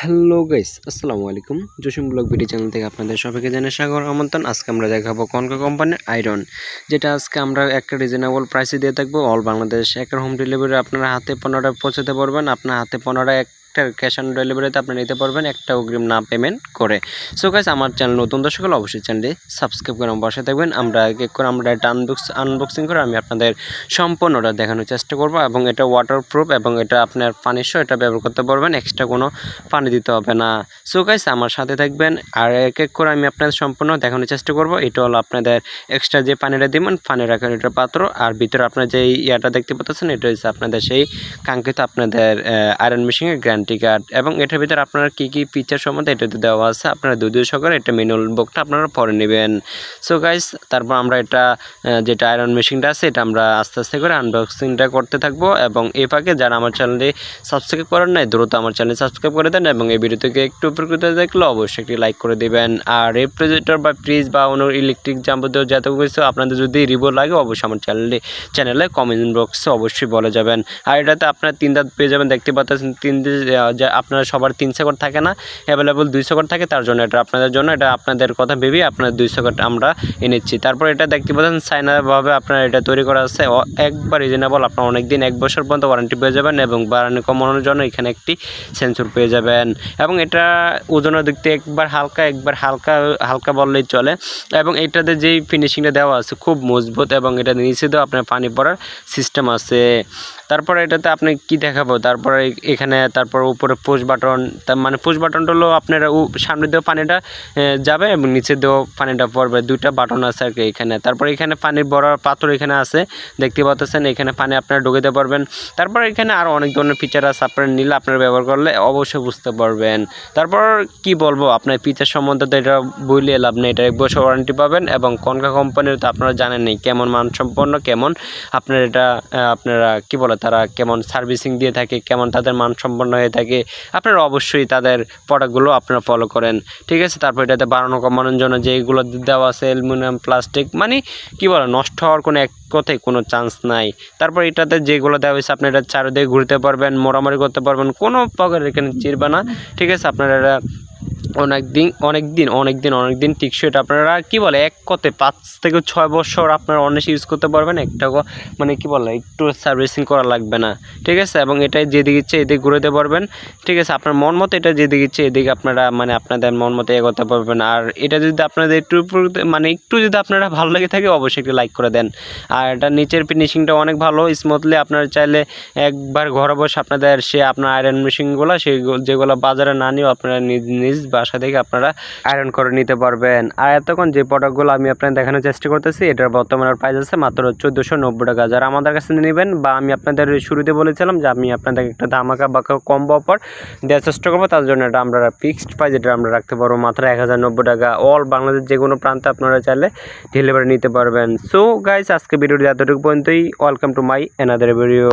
Hello guys, আসসালামু আলাইকুম। Jasim blog video channel থেকে আপনাদের সবাইকে জানাই স্বাগত আমন্ত্রণ। আজকে আমরা দেখাবো কনকা কোম্পানির আয়রন, যেটা আজকে আমরা একটা রিজনেবল প্রাইসে দিয়ে থাকব। অল বাংলাদেশ একটা হোম ডেলিভারি আপনারা হাতে পনেরোটায় পৌঁছাতে পারবেন। আপনার হাতে পনেরোটা একটা ক্যাশ অন ডেলিভারিতে আপনি নিতে পারবেন একটা অগ্রিম না পেমেন্ট করে। সো গাইস আমার চ্যানেল নতুন দর্শক হলে অবশ্যই চ্যানেলটি সাবস্ক্রাইব করে আমার থাকবেন। আমরা এক করে আমরা এটা আনবক্স আনবক্সিং করে আমি আপনাদের সম্পূর্ণটা দেখানোর চেষ্টা করব এবং এটা ওয়াটারপ্রুফ এবং এটা আপনার পানির এটা ব্যবহার করতে পারবেন। এক্সট্রা কোনো পানি দিতে হবে না। সো গাইস আমার সাথে থাকবেন আর এক এক করে আমি আপনাদের সম্পূর্ণ দেখানোর চেষ্টা করব। এটা হলো আপনাদের এক্সট্রা যে পানিটা দিবেন পানি রাখার এটা পাত্র। আর ভিতরে আপনার যে ইয়াটা দেখতে পাচ্ছেন, এটা হচ্ছে আপনাদের সেই কাঙ্ক্ষিত আপনাদের আয়রন মেশিনের গ্যারান্টি কার্ড এবং এটার ভিতরে আপনার কী কী ফিচার সম্বন্ধে এটাতে দেওয়া আছে। আপনারা দুই সহকারে এটা মেনুয়াল বুকটা আপনারা পরে নেবেন। সো গাইস তারপর আমরা এটা যেটা আয়রন মেশিনটা আছে, এটা আমরা আস্তে আস্তে করে আনবক্সিংটা করতে থাকব এবং এই ফাঁকে যারা আমার চ্যানেলে সাবস্ক্রাইব করেন নাই, দ্রুত আমার চ্যানেল সাবস্ক্রাইব করে দেন এবং এই ভিডিও থেকে একটু উপকৃত দেখলে অবশ্যই একটি লাইক করে দিবেন। আর রেফ্রিজারেটর বা ফ্রিজ বা অন্য ইলেকট্রিক যাবতীয় যত কিছু আপনাদের যদি রিভো লাগে, অবশ্যই আমার চ্যানেলে চ্যানেলে কমেন্ট বক্সে অবশ্যই বলে যাবেন। আর এটাতে আপনার তিন দাঁত পেয়ে যাবেন, দেখতে পাচ্ছেন তিন আপনারা সবার তিন সেকন্ড থাকে না অ্যাভেলেবল দুই সেকন্ড থাকে, তার জন্য এটা আপনাদের জন্য, এটা আপনাদের কথা ভেবেই আপনার দুই সেকন্ড আমরা এনেছি তারপর এটা দেখতে পাচ্ছেন চাইনাভাবে আপনার এটা তৈরি করা আছে একবার রিজনেবল আপনার অনেক দিন এক বছর পর্যন্ত ওয়ারেন্টি পেয়ে যাবেন এবং বাড়ানো কমানোর জন্য এখানে একটি সেন্সর পেয়ে যাবেন। এবং এটা ওজনের দিক থেকে একবার হালকা একবার হালকা হালকা বললেই চলে। এবং এটাতে যেই ফিনিশিংটা দেওয়া আছে, খুব মজবুত এবং এটা নিচে দেওয়া আপনার পানি পড়ার সিস্টেম আছে। তারপরে এটাতে আপনি কি দেখাবো? তারপরে এখানে, তারপর উপরে পুশ বাটন মানে পুশ বাটনটা হলো আপনার সামনে দিয়েও পানিটা যাবে এবং নিচে দিয়েও পানিটা পড়বে। দুইটা বাটন আছে আর কি এখানে। তারপর এখানে পানির বড় পাথর এখানে আছে। দেখতে পাচ্ছেন, এখানে পানি আপনারা ঢুকাতে পারবেন। তারপর এখানে আরও অনেক ধরনের ফিচার আছে আপনারা নিলে আপনারা ব্যবহার করলে অবশ্যই বুঝতে পারবেন। তারপর কি বলব, আপনার ফিচার সম্বন্ধে তো এটা বললে লাভ নেই। এটা এক বছর ওয়ারেন্টি পাবেন এবং কনকা কোম্পানির তো আপনারা জানেন নেই কেমন মানসম্পন্ন, কেমন আপনার এটা আপনারা কি বলে তারা কেমন সার্ভিসিং দিয়ে থাকে, কেমন তাদের মানসম্পন্ন হয়ে থাকে, আপনারা অবশ্যই তাদের প্রোডাক্টগুলো আপনারা ফলো করেন। ঠিক আছে? তারপর এটাতে বাড়ানো কমানোর জন্য যেগুলো দেওয়া আছে, অ্যালুমিনিয়াম প্লাস্টিক মানে কি বলো, নষ্ট হওয়ার কোনো এক কথায় কোনো চান্স নাই। তারপর এটাতে যেগুলো দেওয়া হয়েছে, আপনি এটা চারিদিকে ঘুরতে পারবেন মোড়ামারি করতে পারবেন, কোনো প্রকার এখানে চিরবে না। ঠিক আছে? আপনারা এটা অনেক দিন অনেক দিন অনেক দিন অনেক দিন টিকসই এটা আপনারা কি বলে, এক কথায় পাঁচ থেকে ছয় বছর আপনারা অনেক ইউজ করতে পারবেন, একটা মানে কি বলে, একটু সার্ভিসিং করা লাগবে না, ঠিক আছে? এবং এটা যেদিকে ইচ্ছে এদিকে ঘুরোতে পারবেন, ঠিক আছে? আপনার মন মতো এটা যেদিকে ইচ্ছে এদিকে আপনারা মানে আপনাদের মন মতো এগোতে পারবেন। আর এটা যদি আপনাদের একটু মানে একটু যদি আপনারা ভালো লেগে থাকে, অবশ্যই একটু লাইক করে দেন। আর এটা নিচের ফিনিশিংটা অনেক ভালো স্মুথলি আপনারা চাইলে একবার ঘরে বসে আপনাদের সে আপনার আয়রন মেশিনগুলো সেই যেগুলো বাজারে না নিয়েও আপনারা নিজ নিজ বাসা থেকে আপনারা আয়রন করে নিতে পারবেন। আর এতক্ষণ যে প্রোডাক্টগুলো আমি আপনাদের দেখানোর চেষ্টা করতেছি, এটার বর্তমানে প্রাইস আছে মাত্র চোদ্দোশো নব্বই টাকা। যারা আমাদের কাছে নেবেন বা আমি আপনাদের শুরুতে বলেছিলাম যে আমি আপনাদের একটা ধামাকা বা কম্বো অফার দেওয়ার চেষ্টা করব, তার জন্য এটা আমরা ফিক্সড প্রাইস এটা আমরা রাখতে পারব মাত্র এক হাজার নব্বই টাকা। অল বাংলাদেশ যে কোনো প্রান্তে আপনারা চাইলে ডেলিভারি নিতে পারবেন। সো গাইস আজকে ভিডিওটি এতটুকু পর্যন্তই। Welcome to my another video